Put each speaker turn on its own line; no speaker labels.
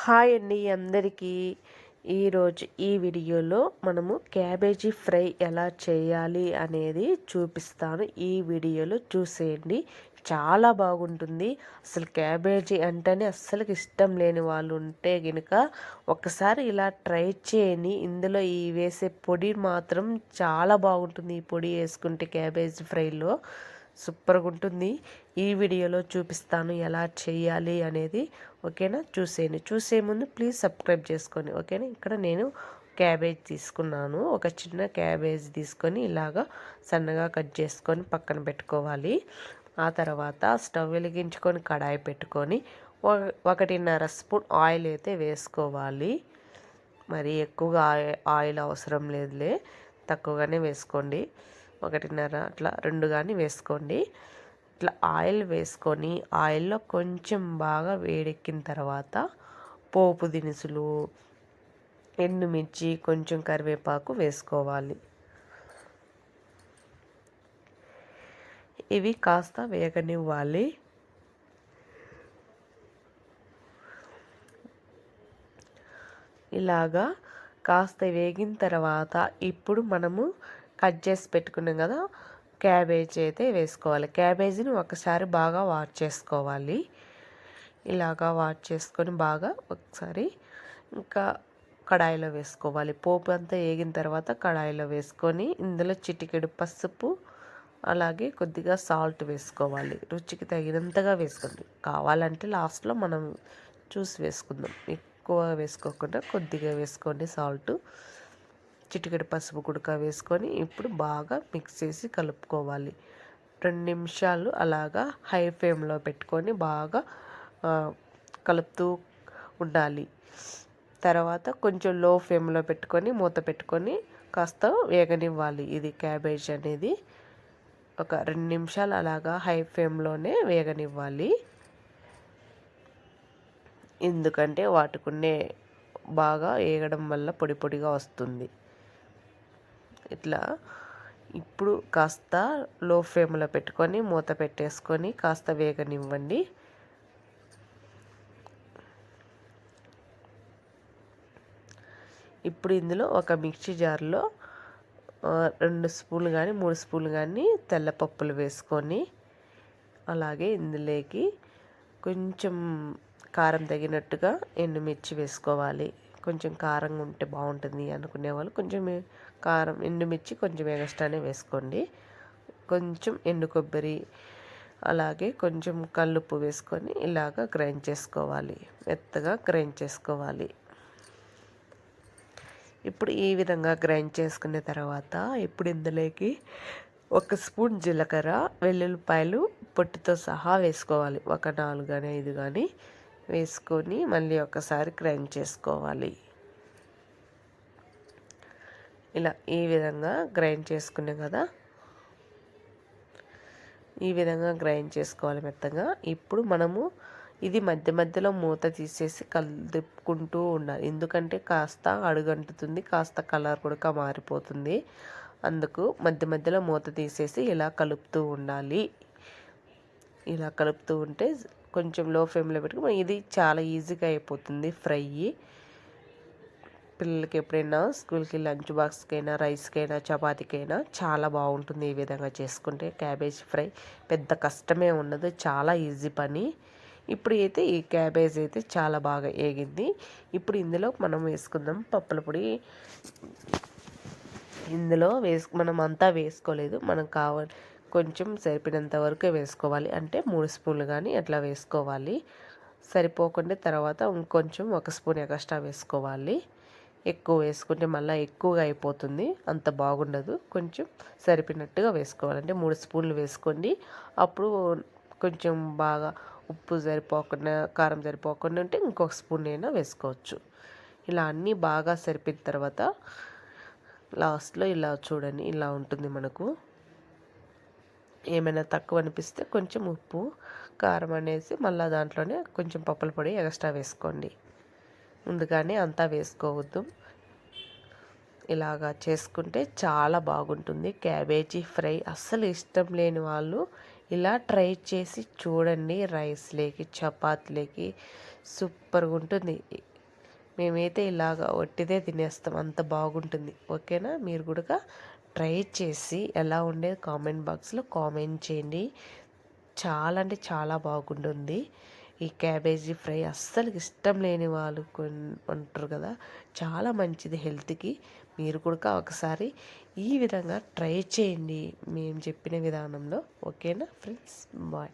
Hi అండి అందరికీ. ఈరోజు ఈ వీడియోలో మనము క్యాబేజీ ఫ్రై ఎలా చేయాలి అనేది చూపిస్తాను. ఈ వీడియోలో చూసేయండి. చాలా బాగుంటుంది. అసలు క్యాబేజీ అంటేనే అస్సలకి ఇష్టం లేని వాళ్ళు ఉంటే కనుక ఒకసారి ఇలా ట్రై చేయని ఇందులో ఈ వేసే పొడి మాత్రం చాలా బాగుంటుంది. ఈ పొడి వేసుకుంటే క్యాబేజీ ఫ్రైలో. సూపర్గా ఉంటుంది ఈ వీడియోలో చూపిస్తాను ఎలా చేయాలి అనేది. ఓకేనా? చూసేయండి. చూసే ముందు ప్లీజ్ సబ్స్క్రైబ్ చేసుకోండి ఓకేనా? ఇక్కడ నేను క్యాబేజ్ తీసుకున్నాను. ఒక చిన్న క్యాబేజ్ తీసుకొని ఇలాగా సన్నగా కట్ చేసుకొని పక్కన పెట్టుకోవాలి. ఆ తర్వాత స్టవ్ వెలిగించుకొని కడాయి పెట్టుకొని ఒకటిన్నర స్పూన్ ఆయిల్ అయితే వేసుకోవాలి. మరి ఎక్కువగా ఆయిల్ అవసరం లేదులే. తక్కువగానే వేసుకోండి. ఒకటిన్నర అట్లా రెండు కానీ వేసుకోండి. ఇట్లా ఆయిల్ వేసుకొని ఆయిల్లో కొంచెం బాగా వేడెక్కిన తర్వాత పోపు దినుసులు ఎండుమిర్చి కొంచెం కరివేపాకు వేసుకోవాలి. ఇవి కాస్త వేగనివ్వాలి. ఇలాగా కాస్త వేగిన తర్వాత ఇప్పుడు మనము కట్ చేసి పెట్టుకున్నాం కదా క్యాబేజ్ అయితే వేసుకోవాలి. క్యాబేజీని ఒకసారి బాగా వాష్ చేసుకోవాలి. ఇలాగా వాష్ చేసుకొని బాగా ఒకసారి ఇంకా కడాయిలో వేసుకోవాలి. పోపు అంతా వేగిన తర్వాత కడాయిలో వేసుకొని ఇందులో చిటికెడు పసుపు అలాగే కొద్దిగా సాల్ట్ వేసుకోవాలి. రుచికి తగినంతగా వేసుకోండి. కావాలంటే లాస్ట్లో మనం చూసి వేసుకుందాం. ఎక్కువ వేసుకోకుండా కొద్దిగా వేసుకోండి సాల్ట్. చిటికెడు పసుపు కుడక వేసుకొని ఇప్పుడు బాగా మిక్స్ చేసి కలుపుకోవాలి. రెండు నిమిషాలు అలాగా హై ఫ్లేమ్లో పెట్టుకొని బాగా కలుపుతూ ఉండాలి. తర్వాత కొంచెం లో ఫ్లేమ్లో పెట్టుకొని మూత పెట్టుకొని కాస్త వేగనివ్వాలి. ఇది క్యాబేజ్ అనేది ఒక రెండు నిమిషాలు అలాగా హై ఫ్లేమ్లోనే వేగనివ్వాలి. ఎందుకంటే వాటికున్నే బాగా వేగడం వల్ల పొడి పొడిగా వస్తుంది. ఇట్లా ఇప్పుడు కాస్త లో ఫ్లేమ్లో పెట్టుకొని మూత పెట్టేసుకొని కాస్త వేగనివ్వండి. ఇప్పుడు ఇందులో ఒక మిక్సీ జార్లో రెండు స్పూన్లు కానీ మూడు స్పూన్లు కానీ తెల్లపప్పులు వేసుకొని అలాగే ఇందులోకి కొంచెం కారం తగినట్టుగా ఎండుమిర్చి వేసుకోవాలి. కొంచెం కారంగా ఉంటే బాగుంటుంది అనుకునే వాళ్ళు కొంచెం కారం ఎండుమిర్చి కొంచెం ఎగస్ట్రానే వేసుకోండి. కొంచెం ఎండు కొబ్బరి అలాగే కొంచెం కల్లుప్పు వేసుకొని ఇలాగ గ్రైండ్ చేసుకోవాలి. మెత్తగా గ్రైండ్ చేసుకోవాలి. ఇప్పుడు ఈ విధంగా గ్రైండ్ చేసుకున్న తర్వాత ఇప్పుడు ఇందులోకి ఒక స్పూన్ జీలకర్ర వెల్లుల్లిపాయలు పొట్టుతో సహా వేసుకోవాలి. ఒక నాలుగు కానీ ఐదు కానీ వేసుకొని మళ్ళీ ఒకసారి గ్రైండ్ చేసుకోవాలి. ఇలా ఈ విధంగా గ్రైండ్ చేసుకున్నాం కదా? ఈ విధంగా గ్రైండ్ చేసుకోవాలి మెత్తగా. ఇప్పుడు మనము ఇది మధ్య మధ్యలో మూత తీసేసి కలుపుకుంటూ ఉండాలి. ఎందుకంటే కాస్త అడుగంటుతుంది కాస్త కలర్ కూడా మారిపోతుంది. అందుకు మధ్య మధ్యలో మూత తీసేసి ఇలా కలుపుతూ ఉండాలి. ఇలా కలుపుతూ ఉంటే కొంచెం లో ఫ్లేమ్లో పెట్టుకుని ఇది చాలా ఈజీగా అయిపోతుంది ఫ్రై. పిల్లలకి ఎప్పుడైనా స్కూల్కి లంచ్ బాక్స్కైనా రైస్కైనా చపాతీకైనా చాలా బాగుంటుంది ఈ విధంగా చేసుకుంటే క్యాబేజ్ ఫ్రై. పెద్ద కష్టమే ఉండదు చాలా ఈజీ పని. ఇప్పుడు అయితే ఈ క్యాబేజ్ అయితే చాలా బాగా ఏగింది. ఇప్పుడు ఇందులో మనం వేసుకుందాం పప్పుల పొడి. ఇందులో వేసు మనం అంతా వేసుకోలేదు. మనం కావాలి కొంచెం సరిపడినంత వరకే వేసుకోవాలి. అంటే మూడు స్పూన్లు కానీ అట్లా వేసుకోవాలి. సరిపోకుండా తర్వాత ఇంకొంచెం ఒక స్పూన్ ఎక్స్ట్రా వేసుకోవాలి. ఎక్కువ వేసుకుంటే మళ్ళీ ఎక్కువగా అయిపోతుంది. అంత బాగుండదు. కొంచెం సరిపోయినట్టుగా వేసుకోవాలంటే మూడు స్పూన్లు వేసుకోండి. అప్పుడు కొంచెం బాగా ఉప్పు సరిపోకుండా కారం సరిపోకుండా ఉంటే ఇంకొక స్పూన్ అయినా వేసుకోవచ్చు. ఇలా అన్నీ బాగా సరిపోయిన తర్వాత లాస్ట్లో ఇలా చూడండి. ఇలా ఉంటుంది మనకు. ఏమైనా తక్కువ అనిపిస్తే కొంచెం ఉప్పు కారం అనేసి మళ్ళీ దాంట్లోనే కొంచెం పప్పుల పొడి ఎక్స్ట్రా వేసుకోండి. ముందుగానే అంతా వేసుకోవద్దు. ఇలాగా చేసుకుంటే చాలా బాగుంటుంది. క్యాబేజీ ఫ్రై అస్సలు ఇష్టం లేని వాళ్ళు ఇలా ట్రై చేసి చూడండి. రైస్లేకి చపాతీలేకి సూపర్గా ఉంటుంది. మేమైతే ఇలాగ ఒట్టిదే తినేస్తాం. అంత బాగుంటుంది. ఓకేనా? మీరు కూడా ట్రై చేసి ఎలా ఉండేది కామెంట్ బాక్స్లో కామెంట్ చేయండి. చాలా అంటే చాలా బాగుంటుంది. ఈ క్యాబేజీ ఫ్రై అస్సలు ఇష్టం లేని వాళ్ళు ఉంటారు కదా. చాలా మంచిది హెల్త్కి. మీరు కూడా ఒకసారి ఈ విధంగా ట్రై చేయండి. మేము చెప్పిన విధానంలో. ఓకేనా ఫ్రెండ్స్? బాయ్.